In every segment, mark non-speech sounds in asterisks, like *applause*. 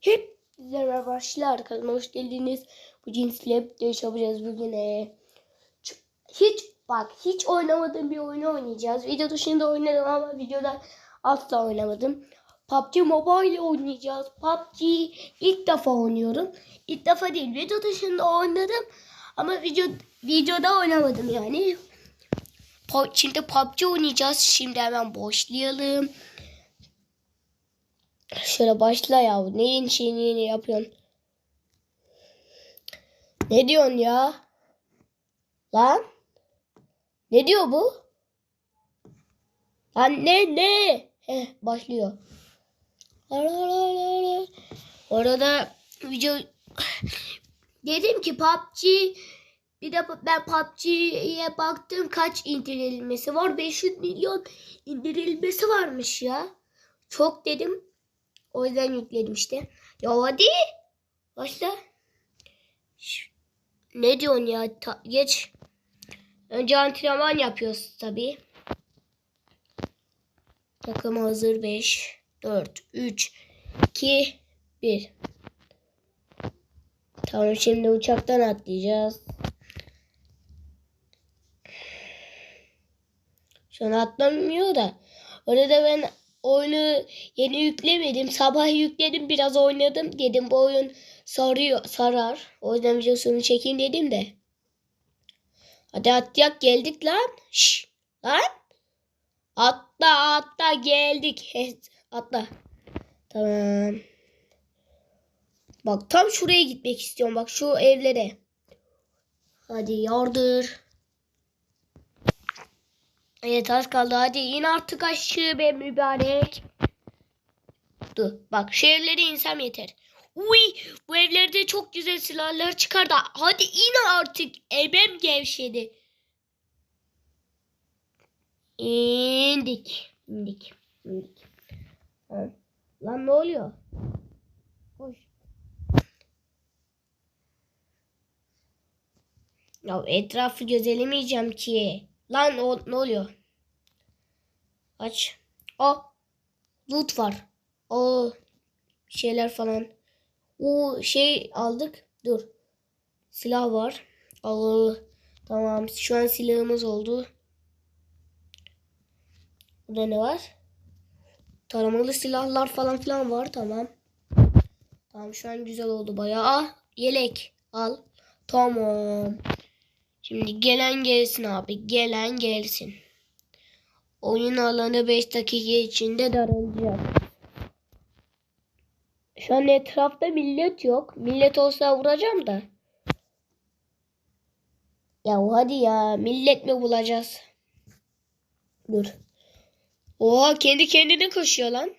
Hep merhaba başlar kanalıma hoş geldiniz. Bu cinsle dövüş yapacağız bugün. Ç- hiç bak hiç oynamadığım bir oyunu oynayacağız. Video dışında oynadım ama videoda asla oynamadım. PUBG Mobile oynayacağız. PUBG ilk defa oynuyorum. İlk defa değil video dışında oynadım ama video videoda oynamadım yani. Şimdi PUBG oynayacağız. Şimdi hemen başlayalım. Şöyle başla ya. Neyin şeyini yeni yapıyorsun? Ne diyorsun ya? Lan? Ne diyor bu? Lan ne ne? Heh başlıyor. Orada video dedim ki PUBG bir de ben PUBG'ye baktım kaç indirilmesi var. 500 milyon indirilmesi varmış ya. Çok dedim. O yüzden yükledim işte. Ya hadi. Başla. Ne diyorsun ya? Ta- geç. Önce antrenman yapıyoruz tabii. Takım hazır 5, 4, 3, 2, 1. Tamam şimdi uçaktan atlayacağız. Şu an atlamıyor da. Orada ben oyunu yeni yüklemedim. Sabah yükledim biraz oynadım. Dedim bu oyun sarıyor, sarar. O yüzden videosunu çekeyim dedim de. Hadi atlayak geldik lan. Şş, lan. Atla atla geldik. Atla. Tamam. Bak tam şuraya gitmek istiyorum. Bak şu evlere. Hadi yardır. Evet az kaldı. Hadi in artık aşağı be mübarek. Dur bak şu evlere insem yeter. Uy bu evlerde çok güzel silahlar çıkardı. Hadi in artık. Ebem gevşedi. İndik. İndik. İndik. Ha. Lan ne oluyor? Koş. Ya etrafı gözelemeyeceğim ki. Lan o, ne oluyor? Aç. O loot var. O şeyler falan. O şey aldık. Dur. Silah var. Al. Tamam. Şu an silahımız oldu. Burada ne var? Taramalı silahlar falan filan var. Tamam. Tamam şu an güzel oldu bayağı. Ah yelek. Al. Tamam. Şimdi gelen gelsin abi. Gelen gelsin. Oyun alanı 5 dakika içinde daralacak. Şu an etrafta millet yok. Millet olsa vuracağım da. Ya hadi ya. Millet mi bulacağız? Dur. Oha kendi kendine koşuyor lan.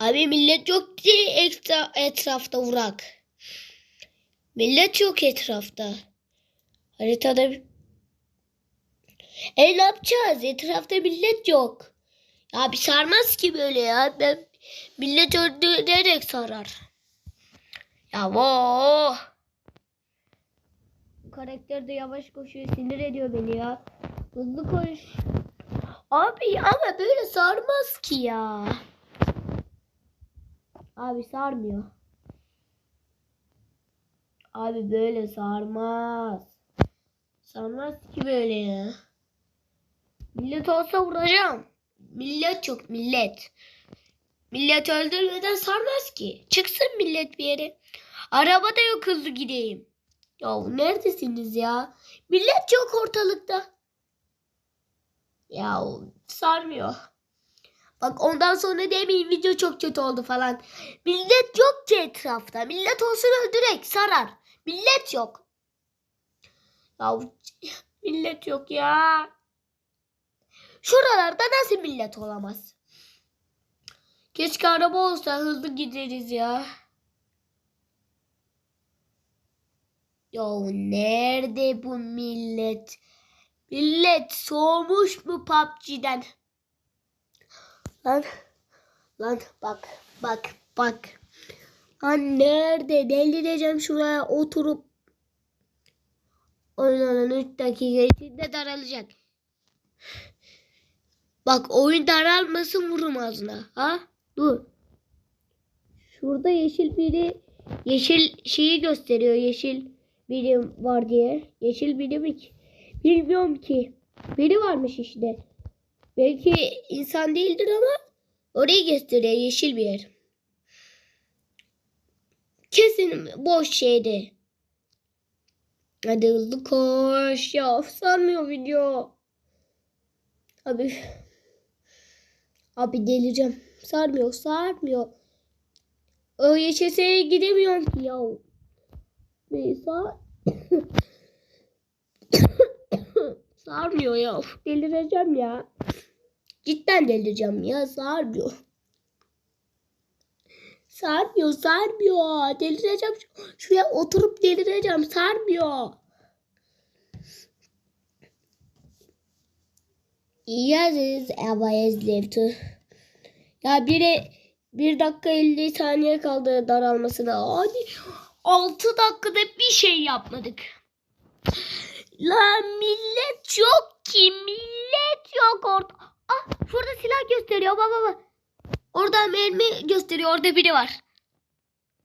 Abi millet yok ekstra etrafta vurak. Millet yok etrafta. Haritada. E ne yapacağız? Etrafta millet yok. Ya bir sarmaz ki böyle ya. Ben millet öldürerek sarar. Ya. Bu karakter de yavaş koşuyor. Sinir ediyor beni ya. Hızlı koş. Abi ama böyle sarmaz ki ya. Abi sarmıyor. Abi böyle sarmaz. Sarmaz ki böyle ya. Millet olsa vuracağım. Millet çok millet. Millet öldürmeden sarmaz ki. Çıksın millet bir yere. Araba da yok hızlı gideyim. Ya neredesiniz ya? Millet yok ortalıkta. Ya sarmıyor. Bak ondan sonra demeyin video çok kötü oldu falan. Millet yok ki etrafta. Millet olsun öldürek sarar. Millet yok. Ya *laughs* millet yok ya. Şuralarda nasıl millet olamaz? Keşke araba olsa hızlı gideriz ya. Ya nerede bu millet? Millet soğumuş mu PUBG'den? Lan lan bak bak bak. Lan nerede? Delireceğim şuraya oturup. Oynanan 3 dakika içinde daralacak. Bak oyun daralmasın vururum ağzına. Ha? Dur. Şurada yeşil biri yeşil şeyi gösteriyor. Yeşil birim var diye. Yeşil birim hiç bilmiyorum ki. Biri varmış işte. Belki insan değildir ama orayı gösteriyor yeşil bir yer. Kesin boş şeydi. Hadi hızlı koş. Ya sarmıyor video. Abi. Abi delireceğim. Sarmıyor sarmıyor. O YÇS'ye gidemiyorum ki ya. Neyse. sarmıyor ya. Delireceğim ya. Cidden delireceğim ya. Sarmıyor. Sarmıyor, sarmıyor. Delireceğim. Şuraya oturup delireceğim. Sarmıyor. Yes, is left. Ya biri bir dakika 50 saniye kaldı daralmasına. Hadi 6 dakikada bir şey yapmadık. La millet yok ki. Millet yok orada. Ah şurada silah gösteriyor. Baba baba. Orada mermi gösteriyor. Orada biri var.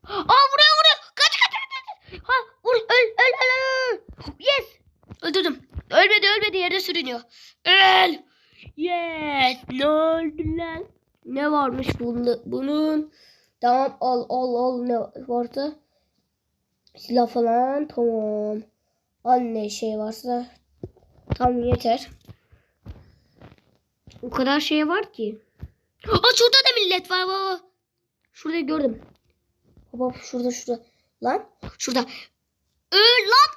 Aa vuruyor vuruyor. Kaç kaç kaç. kaç. Ha vur öl öl öl öl. Yes. Öldürdüm. Ölmedi ölmedi yerde sürünüyor. Öl. Yes. Ne oldu lan? Ne varmış bunun? bunun? Tamam al al al ne vardı? Silah falan tamam. Al ne şey varsa. Tamam yeter. O kadar şey var ki. Aa şurada da millet var baba. Şurada gördüm. Baba şurada şurada. Lan şurada. Öl lan.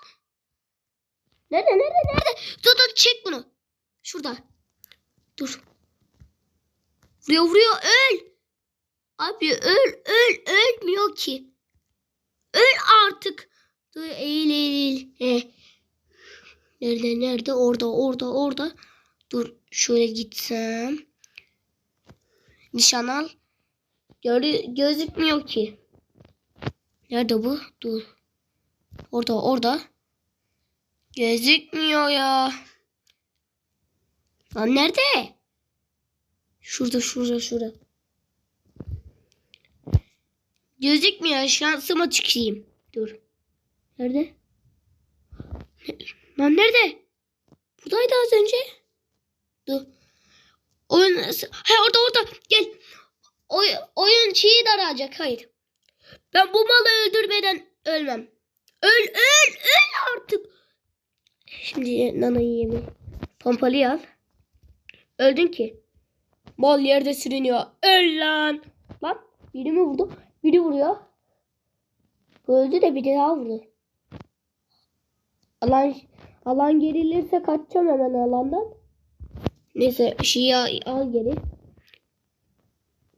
Nerede nerede nerede? Dur dur çek bunu. Şurada. Dur. Vuruyor vuruyor öl. Abi öl öl ölmüyor ki. Öl artık. Dur eğil eğil. He. Nerede nerede orada orada orada. Dur şöyle gitsem. Nişan al. Gör gözükmüyor ki. Nerede bu? Dur. Orada orada. Gözükmüyor ya. Lan nerede? Şurada şurada şurada. Gözükmüyor. Şansıma tüküreyim. Dur. Nerede? Lan nerede? Buradaydı az önce. Dur. Oyun... Ha orada orada. Gel. Oy, oyun şeyi daralacak. Hayır. Ben bu malı öldürmeden ölmem. Öl öl öl artık. Şimdi nana yiyeyim. Pompalıyı al. Öldün ki. Mal yerde sürünüyor. Öl lan. Lan biri mi vurdu? Biri vuruyor. Öldü de biri daha vurdu. Alan alan gerilirse kaçacağım hemen alandan. Neyse şeyi al, al geri.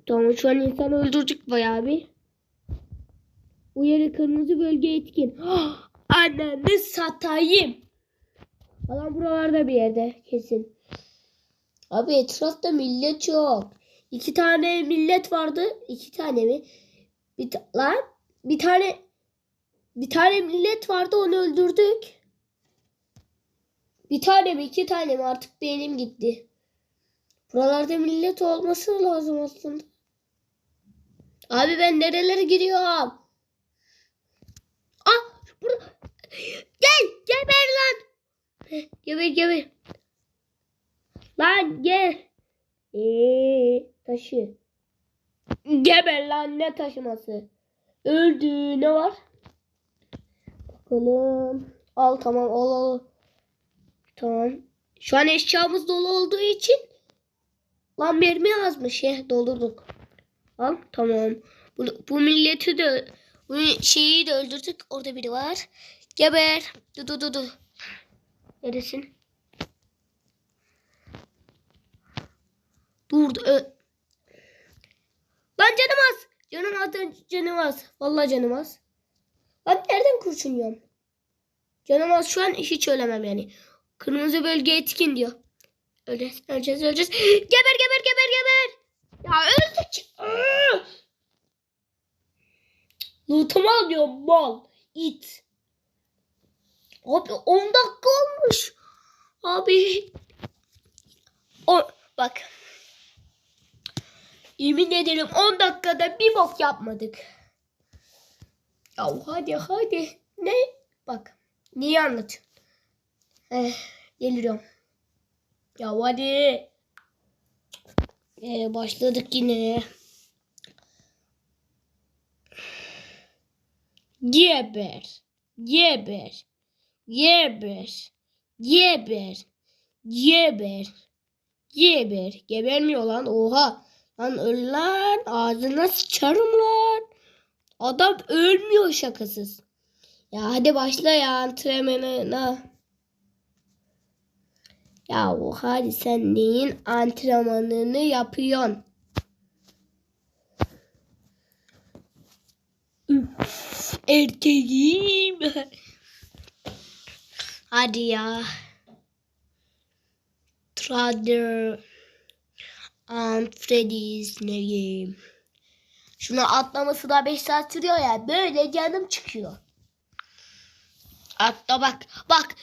Tamam şu an insan öldürdük bayağı bir. Uyarı kırmızı bölge etkin. Ananı satayım. Alan buralarda bir yerde kesin. Abi etrafta millet yok. İki tane millet vardı. İki tane mi? Bir ta- lan bir tane bir tane millet vardı onu öldürdük. Bir tane mi iki tane mi artık benim gitti. Buralarda millet olması lazım aslında. Abi ben nerelere gidiyorum? Ah burada. Gel geber lan. Geber geber. Lan gel. Eee taşı. Geber lan ne taşıması. Öldü ne var? Bakalım. Al tamam al al. Tamam. Şu an eşyamız dolu olduğu için lan mermi azmış ya doldurduk. Al tamam. Bu, bu milleti de bu şeyi de öldürdük. Orada biri var. Geber. Dur dur dur dur. Neresin? Dur. Ö Lan canım az. Canım az. Canım az. Vallahi canım az. Lan nereden kurşun yiyorum? Canım az şu an hiç ölemem yani. Kırmızı bölge etkin diyor. Öleceğiz, öleceğiz, öleceğiz. *gasps* Geber, geber, geber, geber. Ya öldük. *gasps* Lootumu alıyor mal. it. Abi 10 dakika olmuş. Abi. O, bak. Yemin ederim 10 dakikada bir bok yapmadık. Ya hadi hadi. Ne? Bak. Niye anlatıyorsun? Eh. Ya hadi. Ee, başladık yine. Geber. Geber. Geber. Geber. Geber. Geber. Gebermiyor lan. Oha. Lan öl lan. Ağzına sıçarım lan. Adam ölmüyor şakasız. Ya hadi başla ya antrenmanına. Ya hadi sen neyin antrenmanını yapıyorsun? Erkeğim. Hadi ya. Trader and Freddy's name. Şuna atlaması da 5 saat sürüyor ya. Böyle canım çıkıyor. Atla bak. Bak.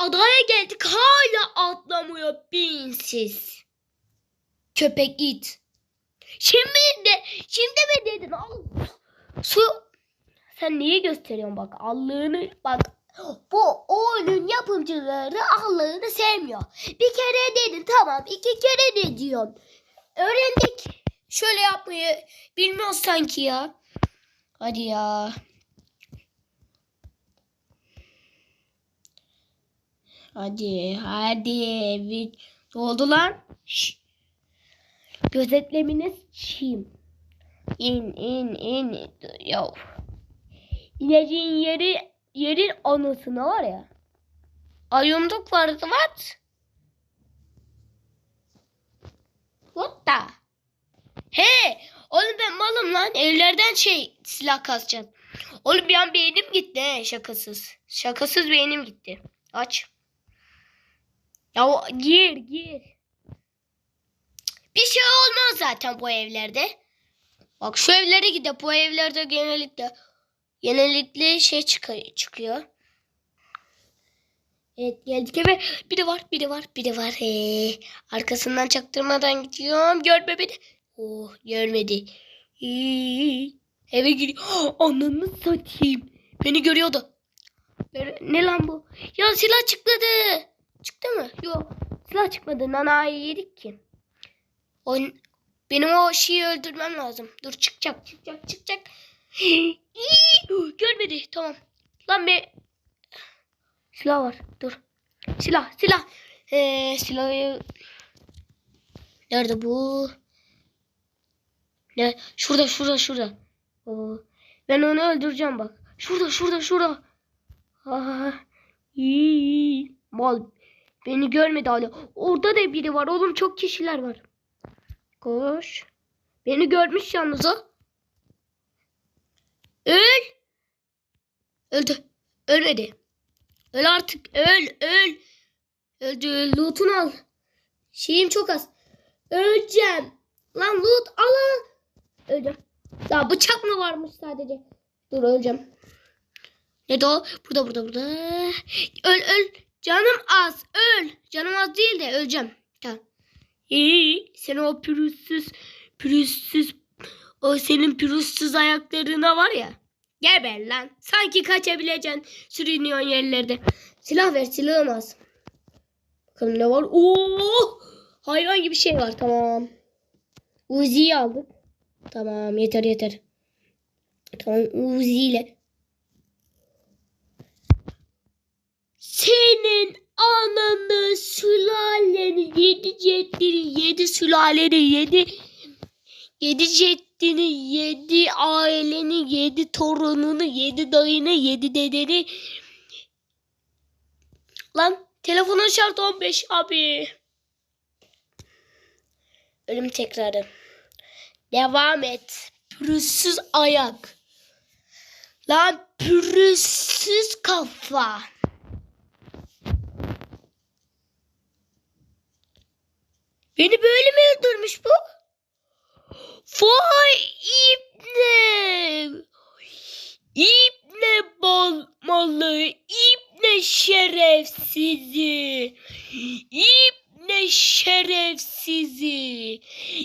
Adaya geldik hala atlamıyor binsiz. Köpek it. Şimdi de şimdi mi dedin? Al. Su. Sen neyi gösteriyorsun bak Allah'ını bak. Bu oyunun yapımcıları Allah'ını sevmiyor. Bir kere dedin tamam iki kere de diyorsun. Öğrendik. Şöyle yapmayı bilmiyoruz sanki ya. Hadi ya. Hadi hadi. Bir... Ne oldu lan? Gözetleminiz çim. İn in in. Ya. İneceğin yeri yerin anasını var ya. Ayımdık vardı what? What the? He! Oğlum ben malım lan. Evlerden şey silah kasacağım. Oğlum bir an beynim gitti he şakasız. Şakasız beynim gitti. Aç. Ya gir gir. Bir şey olmaz zaten bu evlerde. Bak şu evlere gidip bu evlerde genellikle genellikle şey çıkıyor. Evet geldik eve. Biri var, biri var, biri var. Ee, arkasından çaktırmadan gidiyorum. Görme beni. Oh görmedi. İyi. Eve giriyor. *gasps* Ananı satayım. Beni görüyordu. Ne lan bu? Ya silah çıkmadı. Çıktı mı? Yok. Silah çıkmadı. Nana'yı yedik ki. O, benim o şeyi öldürmem lazım. Dur çıkacak çıkacak çıkacak. *gasps* İyi, Görmedi. Tamam. Lan be. Silah var. Dur. Silah silah. Ee, silahı. Nerede bu? Ne? Şurada şurada şurada. Oo. Ben onu öldüreceğim bak. Şurada şurada şurada. Aa, iyi. Mal. Beni görmedi hala. Orada da biri var. Oğlum çok kişiler var. Koş. Beni görmüş yalnız o. Öl. Öldü. Ölmedi. Öl artık. Öl. Öl. Öldü. öl. Loot'unu al. Şeyim çok az. Öleceğim. Lan loot al. Öleceğim. Ya bıçak mı varmış sadece? Dur öleceğim. Nerede o? Burada burada burada. Öl öl. Canım az. Öl. Canım az değil de öleceğim. Tamam. İyi. Sen o pürüzsüz pürüzsüz o senin pürüzsüz ayaklarına var ya. Geber lan. Sanki kaçabileceksin. Sürünüyorsun yerlerde. Silah ver silahım az. Bakalım ne var? Oo! Hayvan gibi şey var. Tamam. Uzi'yi aldık. Tamam yeter yeter. Tamam Uzi ile. Senin ananı sülaleni yedi ceddini yedi sülaleni yedi yedi ceddini yedi aileni yedi torununu yedi dayını yedi dedeni. Lan telefonun şart 15 abi. Ölüm tekrarı. Devam et. Pürüzsüz ayak. Lan pürüzsüz kafa Beni böyle mi öldürmüş bu? Vay ibne. İbne bal malı. İbne şerefsizi. İbne şerefsizi.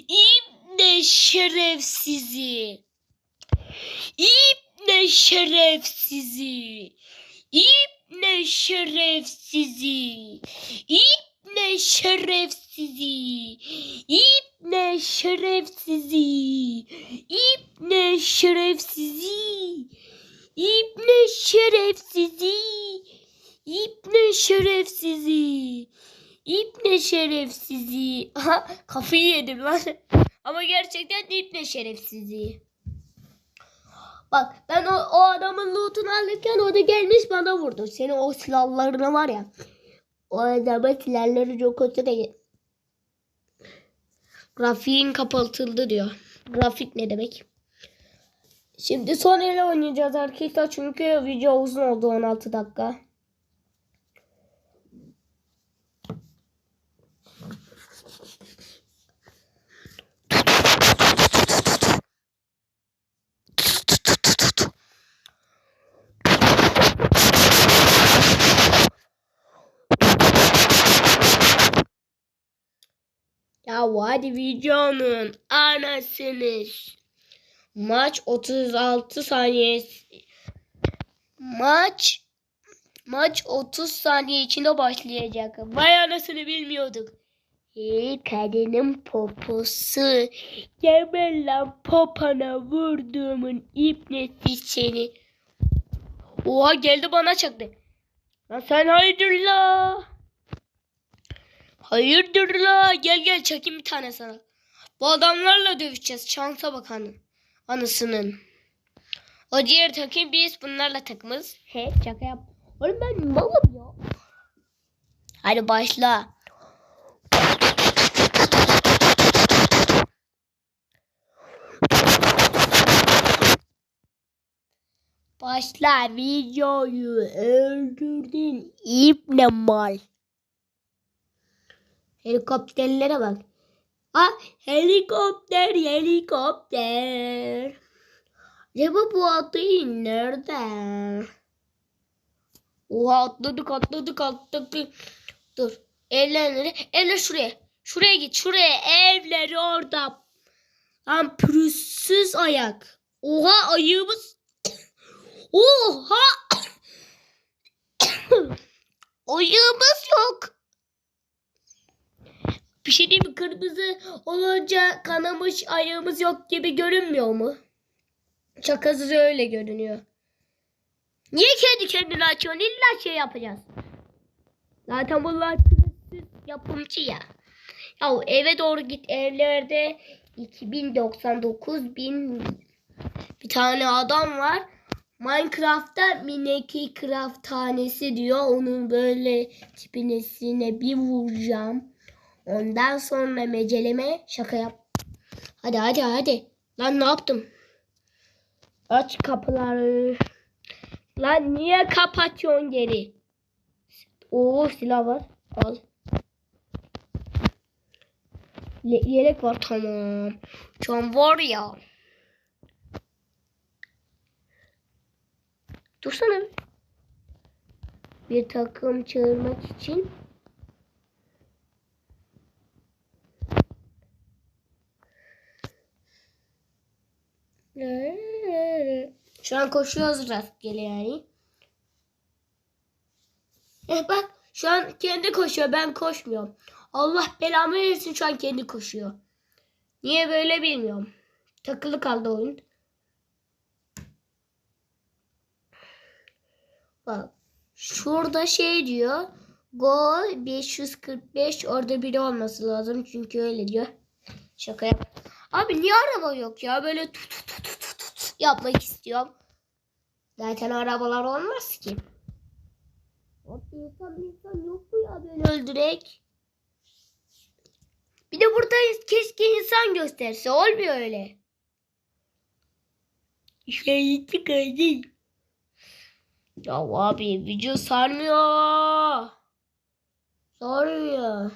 İbne şerefsizi. İbne şerefsizi. İbne şerefsizi. İbne şerefsizi. İbne şerefsizi. İbne şerefsizi. İbne şerefsizi. İbne şerefsizi. İbne şerefsizi. *laughs* Aha, kafayı yedim lan. *laughs* Ama gerçekten de İbne şerefsizi. Bak ben o, o adamın lootunu alırken o da gelmiş bana vurdu. Senin o silahlarına var ya. O adamın silahları çok kötü değil. Grafiğin kapatıldı diyor. Grafik ne demek? Şimdi son ele oynayacağız arkadaşlar çünkü video uzun oldu 16 dakika. Ya hadi videonun anasınız. Maç 36 saniye. Maç maç 30 saniye içinde başlayacak. Vay anasını bilmiyorduk. Ey kadının poposu. Geber lan popana vurduğumun ipnesi seni. Oha geldi bana çaktı. Lan sen hayırdır la? Hayırdır la? Gel gel çekeyim bir tane sana. Bu adamlarla dövüşeceğiz. Şansa bak hanım. Anısının. O diğer takım biz bunlarla takımız. He şaka yap. Oğlum ben malım ya. Hadi başla. Başla videoyu öldürdün iple mal. Helikopterlere bak. Ha helikopter helikopter. Acaba bu atlayın nerede? Oha atladık atladık atladık. Dur. Evler Evler şuraya. Şuraya git şuraya. Evler orada. Lan pürüzsüz ayak. Oha ayığımız. Oha. *coughs* ayığımız yok. Bir şey değil mi? Kırmızı olunca kanamış ayağımız yok gibi görünmüyor mu? Şakasız öyle görünüyor. Niye kendi kendine açıyorsun? İlla şey yapacağız. Zaten bunlar yapımcı ya. Ya eve doğru git evlerde 2099 bin bir tane adam var. Minecraft'ta Mineki Craft tanesi diyor. Onun böyle tipinesine bir vuracağım. Ondan sonra meceleme şaka yap. Hadi hadi hadi. Lan ne yaptım? Aç kapıları. Lan niye kapatıyorsun geri? Oo silah var. Al. Ye yelek var tamam. Can var ya. Dursana. Bir takım çağırmak için Şu an koşuyoruz rastgele yani. Eh bak şu an kendi koşuyor ben koşmuyorum. Allah belamı versin şu an kendi koşuyor. Niye böyle bilmiyorum. Takılı kaldı oyun. Bak şurada şey diyor. Gol 545 orada biri olması lazım çünkü öyle diyor. Şaka yap. Abi niye araba yok ya böyle tut tut tut tut tut yapmak istiyorum. Zaten arabalar olmaz ki. Abi insan insan yok mu ya beni öldürek? Bir de burada keşke insan gösterse olmuyor öyle. Şey çıkardı. Ya abi video sarmıyor. Sarmıyor.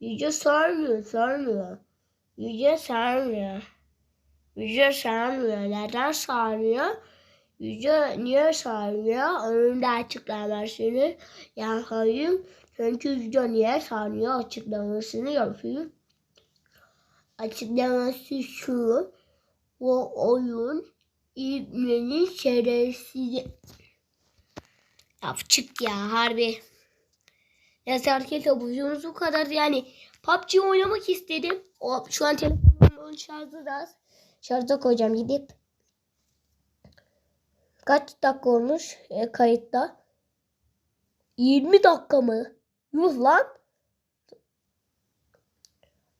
Video sarmıyor, sarmıyor. Video sarmıyor. Video sarmıyor. Neden sarmıyor? Video niye sarmıyor? Onun da açıklamasını yapayım. Çünkü video niye sarmıyor açıklamasını yapayım. Açıklaması şu. O oyun İbnenin şerefsiz. Ya çık ya harbi. Bu videomuz bu kadar. Yani PUBG oynamak istedim. O, şu an telefonumun şarjı da az. Şarja koyacağım gidip. Kaç dakika olmuş e, kayıtta? 20 dakika mı? Yuh lan.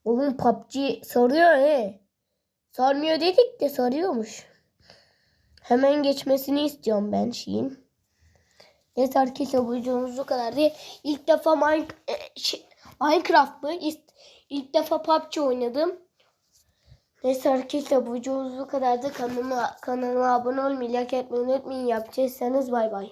Oğlum PUBG sarıyor he. Sarmıyor dedik de sarıyormuş. Hemen geçmesini istiyorum ben şeyin. Neyse arkadaşlar bu videomuz bu kadar değil. İlk defa Mine, e, şey, Minecraft mı? İlk, ilk defa PUBG oynadım. Neyse arkadaşlar bu videomuz bu kadardı. Kanalıma, kanalıma abone olmayı, like etmeyi unutmayın. Yapacaksanız bay bay.